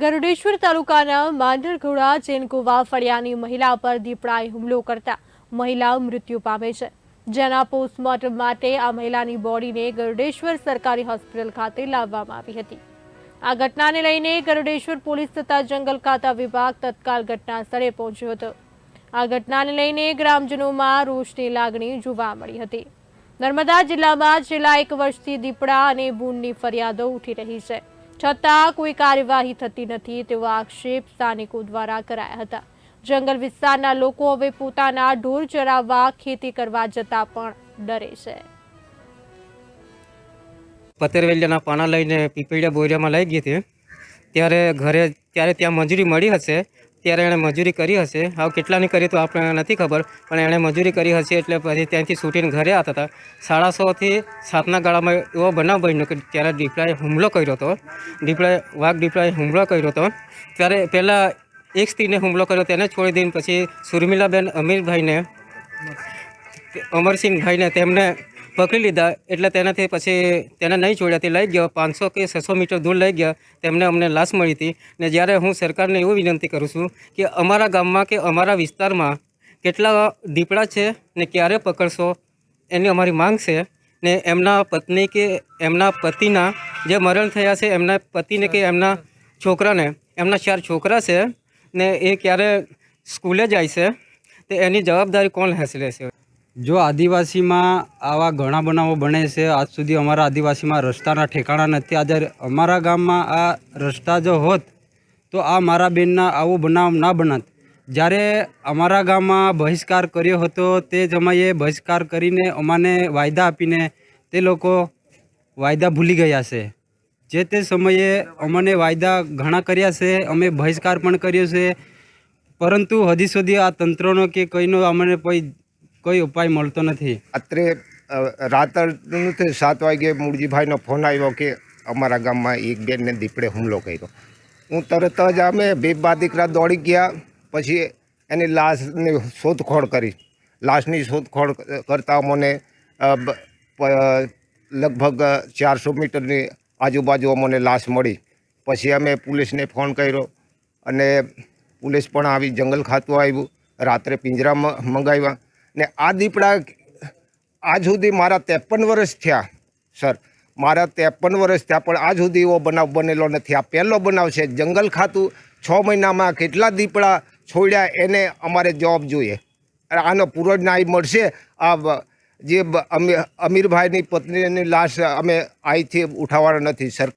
ગરુડેશ્વર તાલુકાના માંડરઘોડા, ચેનકુવા ફળિયાની મહિલા પર દીપડાએ હુમલો કરતા મહિલા મૃત્યુ પામે છે. જેના પોસ્ટમોર્ટમ માટે આ મહિલાની બોડીને ગરુડેશ્વર સરકારી હોસ્પિટલ ખાતે લાવવામાં આવી હતી. આ ઘટનાને લઈને ગરુડેશ્વર પોલીસ તથા જંગલ ખાતા વિભાગ તત્કાલ ઘટના સ્થળે પહોંચ્યો હતો. આ ઘટનાને લઈને ગ્રામજનોમાં રોષની લાગણી જોવા મળી હતી. નર્મદા જિલ્લામાં છેલ્લા એક વર્ષથી દીપડા અને બૂનની ફરિયાદો ઉઠી રહી છે. છતાં કોઈ કાર્યવાહી થતી નથી તેવો આક્ષેપ સ્થાનિકો દ્વારા કરાયા હતા. જંગલ વિસ્તારના લોકો હવે પોતાના ઢોર ચરાવવા ખેતી કરવા જતા પણ ડરે છે. પતેરવેલિયાના પાના લઈને પીપળિયા બોરિયામાં લઈ ગઈ હતી. ત્યારે ઘરે ત્યારે ત્યાં મંજૂરી મળી હશે ત્યારે એણે મજૂરી કરી હશે. હવે કેટલાની કરી તો આપણે નથી ખબર, પણ એણે મજૂરી કરી હશે એટલે પછી ત્યાંથી છૂટીને ઘરે આવતા હતા. સાડા સોથી સાતના ગાળામાં એવો બનાવ બન્યો કે ત્યારે દીપડાએ હુમલો કર્યો હતો. દીપડાએ વાઘ દીપડાએ હુમલો કર્યો હતો. ત્યારે પહેલાં એક સ્ત્રીને હુમલો કર્યો, તેને છોડી દઈને પછી સુરમિલાબેન અમીરભાઈને, અમરસિંહભાઈને તેમને પકડી લીધા એટલે તેનાથી પછી તેને નહીં છોડ્યા. તે લઈ ગયો. પાંચસો કે છસો મીટર દૂર લઈ ગયા. તેમને અમને લાશ મળી હતી. ને જ્યારે હું સરકારને એવું વિનંતી કરું છું કે અમારા ગામમાં કે અમારા વિસ્તારમાં કેટલા દીપડા છે ને ક્યારે પકડશો એની અમારી માંગ છે. ને એમના પત્ની કે એમના પતિના જે મરણ થયા છે, એમના પતિને કે એમના છોકરાને, એમના ચાર છોકરા છે ને એ ક્યારે સ્કૂલે જાય છે, તે એની જવાબદારી કોણ લેશે જો આદિવાસીમાં આવા ઘણા બનાવો બને છે, આજ સુધી અમારા આદિવાસીમાં રસ્તાના ઠેકાણા નથી. આજે અમારા ગામમાં આ રસ્તા જો હોત, તો આ મારા બેનના આવો બનાવ ના બનત. જ્યારે અમારા ગામમાં બહિષ્કાર કર્યો હતો, તે સમયે બહિષ્કાર કરીને અમાને વાયદા આપીને તે લોકો વાયદા ભૂલી ગયા છે. જે તે સમયે અમને વાયદા ઘણા કર્યા છે, અમે બહિષ્કાર પણ કર્યો છે. પરંતુ હજી સુધી આ તંત્રનો કે કંઈનો અમને કોઈ કોઈ ઉપાય મળતો નથી. રાત્રે અ, રાત્રનું તે સાત વાગે મૂળજીભાઈનો ફોન આવ્યો કે અમારા ગામમાં એક બેનને દીપડે હુમલો કર્યો. હું તરત જ અમે બે બા દીકરા દોડી ગયા પછી એની લાશની શોધખોળ કરી. લાશની શોધખોળ કરતાં મને લગભગ ચારસો મીટરની આજુબાજુ અમને લાશ મળી. પછી અમે પોલીસને ફોન કર્યો અને પોલીસ પણ આવી જંગલ ખાતું આવ્યું. રાત્રે પિંજરામાં મંગાવ્યા. ને આ દીપડા આજ સુધી મારા ત્રેપન વર્ષ થયા, સર. મારા ત્રેપન વર્ષ થયા, પણ આજ સુધી એવો બનાવ બનેલો નથી. આ પહેલો બનાવ છે, જંગલ ખાતું. છ મહિનામાં કેટલા દીપડા છોડ્યા એને અમારે જવાબ જોઈએ. આનો પૂરો ન્યાય મળશે. આ જે અમીરભાઈની પત્નીની લાશ અમે અહીંથી ઉઠાવવાના નથી, સર.